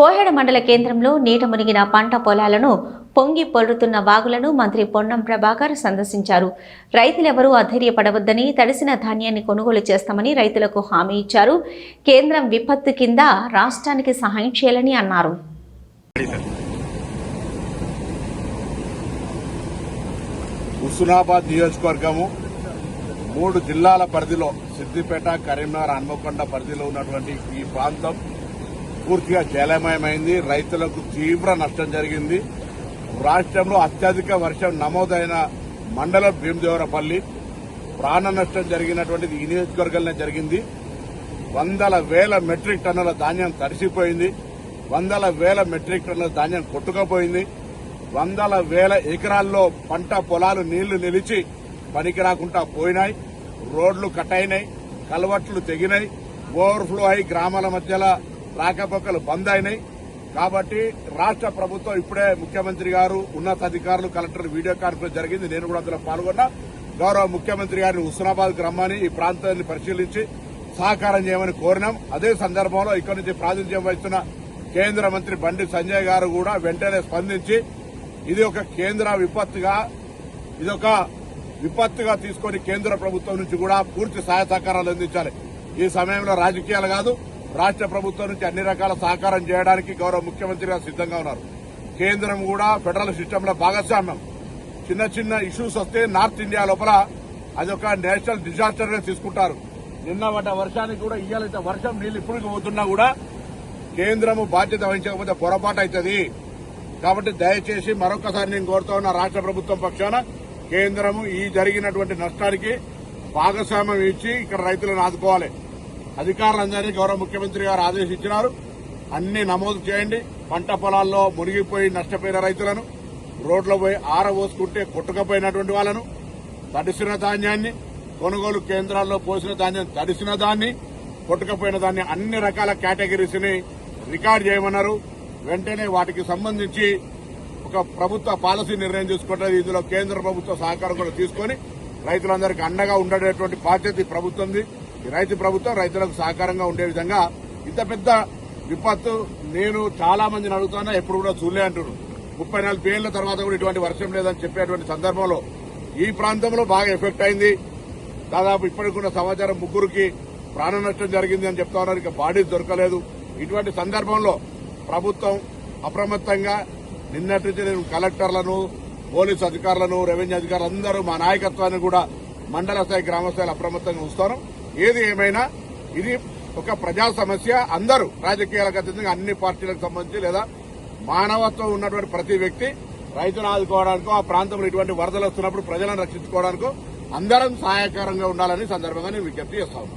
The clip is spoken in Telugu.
కోహెడ మండల కేంద్రంలో నీట మునిగిన పంట పొలాలను పొంగి పొలుతున్న వాగులను మంత్రి పొన్నం ప్రభాకర్ సందర్శించారు. రైతులెవరూ అధైర్యపడవద్దని తడిసిన ధాన్యాన్ని కొనుగోలు చేస్తామని రైతులకు హామీ ఇచ్చారు. కేంద్రం విపత్తు కింద రాష్ట్రానికి సహాయం చేయాలని అన్నారు. హుస్నాబాద్ నియోజకవర్గము మూడు జిల్లాల పరిధిలో సిద్దిపేట కరీంనగర్ హన్మకొండ పరిధిలో ఉన్నటువంటి ఈ ప్రాంతం పూర్తిగా జలమయమైంది. రైతులకు తీవ్ర నష్టం జరిగింది. రాష్ట్రంలో అత్యధిక వర్షం నమోదైన మండలం భీమదేవరపల్లి. ప్రాణ నష్టం జరిగినటువంటిది ఈ నియోజకవర్గంలో జరిగింది. వందల వేల మెట్రిక్ టన్నుల ధాన్యం తడిసిపోయింది. వందల వేల మెట్రిక్ టన్నుల ధాన్యం కొట్టుకుపోయింది. వందల వేల ఎకరాల్లో పంట పొలాలు నీళ్ళు నిలిచి పనికి రాకుండా పోయినాయి. రోడ్లు కట్ అయినాయి కలవట్లు తెగినాయి. ఓవర్ఫ్లో అయి గ్రామాల మధ్యలో రాకపోకలు బంద్ అయినాయి. కాబట్టి రాష్ట్ర ప్రభుత్వం ఇప్పుడే ముఖ్యమంత్రి గారు ఉన్నతాధికారులు కలెక్టర్ వీడియో కాన్ఫరెన్స్ జరిగింది. నేను కూడా అందులో పాల్గొన్నా. గౌరవ ముఖ్యమంత్రి గారిని హుస్నాబాద్ రమ్మని ఈ ప్రాంతాన్ని పరిశీలించి సహకారం చేయమని కోరినాం. అదే సందర్భంలో ఇక్కడి నుంచి ప్రాతినిధ్యం వహిస్తున్న కేంద్ర మంత్రి బండి సంజయ్ గారు కూడా వెంటనే స్పందించి ఇది ఒక కేంద్ర విపత్తుగా ఇది ఒక విపత్తుగా తీసుకొని కేంద్ర ప్రభుత్వం నుంచి కూడా పూర్తి సహాయ సహకారాలు అందించాలి. ఈ సమయంలో రాజకీయాలు కాదు రాష్ట్ర ప్రభుత్వం నుంచి అన్ని రకాల సహకారం చేయడానికి గౌరవ ముఖ్యమంత్రి గారు సిద్ధంగా ఉన్నారు. కేంద్రం కూడా ఫెడరల్ సిస్టంలో భాగస్వామ్యం. చిన్న చిన్న ఇష్యూస్ వస్తే నార్త్ ఇండియా లోపల అది ఒక నేషనల్ డిజాస్టర్గా తీసుకుంటారు. నిన్న పడ్డ వర్షానికి కూడా ఇయ్యాలైతే వర్షం నీళ్ళు ఇప్పుడు పోతున్నా కూడా కేంద్రము బాధ్యత వహించకపోతే పొరపాటు అవుతుంది. కాబట్టి దయచేసి మరొకసారి నేను కోరుతా ఉన్న రాష్ట్ర ప్రభుత్వం పక్షాన కేంద్రము ఈ జరిగినటువంటి నష్టానికి భాగస్వామ్యం ఇచ్చి ఇక్కడ రైతులను ఆదుకోవాలి. అధికారులందరినీ గౌరవ ముఖ్యమంత్రి గారు ఆదేశించినారు. అన్ని నమోదు చేయండి. పంట పొలాల్లో మునిగిపోయి నష్టపోయిన రైతులను రోడ్లో పోయి ఆరబోసుకుంటే కొట్టుకపోయినటువంటి వాళ్ళను తడిసిన ధాన్యాన్ని కొనుగోలు కేంద్రాల్లో పోసిన ధాన్యం తడిసిన దాన్ని కొట్టుకపోయిన దాన్ని అన్ని రకాల కేటగిరీస్ని రికార్డ్ చేయమన్నారు. వెంటనే వాటికి సంబంధించి ఒక ప్రభుత్వ పాలసీ నిర్ణయం తీసుకుంటుంది ఇందులో కేంద్ర ప్రభుత్వ సహకారం కూడా తీసుకొని రైతులందరికీ అండగా ఉండేటువంటి బాధ్యత ప్రభుత్వంది. రైతు ప్రభుత్వం రైతులకు సహకారంగా ఉండే విధంగా ఇంత పెద్ద విపత్తు నేను చాలా మందిని అడుగుతున్నా ఎప్పుడు కూడా చూడలే అంటున్నారు. ముప్పై నాలుగు పేర్ల తర్వాత కూడా ఇటువంటి వర్షం లేదని చెప్పేటువంటి సందర్భంలో ఈ ప్రాంతంలో బాగా ఎఫెక్ట్ అయింది. దాదాపు ఇప్పటికున్న సమాచారం ముగ్గురికి ప్రాణ నష్టం జరిగింది అని చెప్తా ఉన్నారు. ఇక బాడీ దొరకలేదు. ఇటువంటి సందర్భంలో ప్రభుత్వం అప్రమత్తంగా నిన్నటి నుంచి నేను కలెక్టర్లను పోలీసు అధికారులను రెవెన్యూ అధికారులు అందరూ మా నాయకత్వాన్ని కూడా మండల స్థాయి గ్రామ స్థాయిలో అప్రమత్తంగా ఉంచుతాను ఏది ఏమైనా ఇది ఒక ప్రజా సమస్య. అందరూ రాజకీయాలకు అతీతంగా అన్ని పార్టీలకు సంబంధించి లేదా మానవత్వం ఉన్నటువంటి ప్రతి వ్యక్తి రైతును ఆదుకోవడానికో ఆ ప్రాంతంలో ఇటువంటి వరదలు వస్తున్నప్పుడు ప్రజలను రక్షించుకోవడానికో అందరం సహాయకరంగా ఉండాలని సందర్భంగా నేను విజ్ఞప్తి చేస్తాను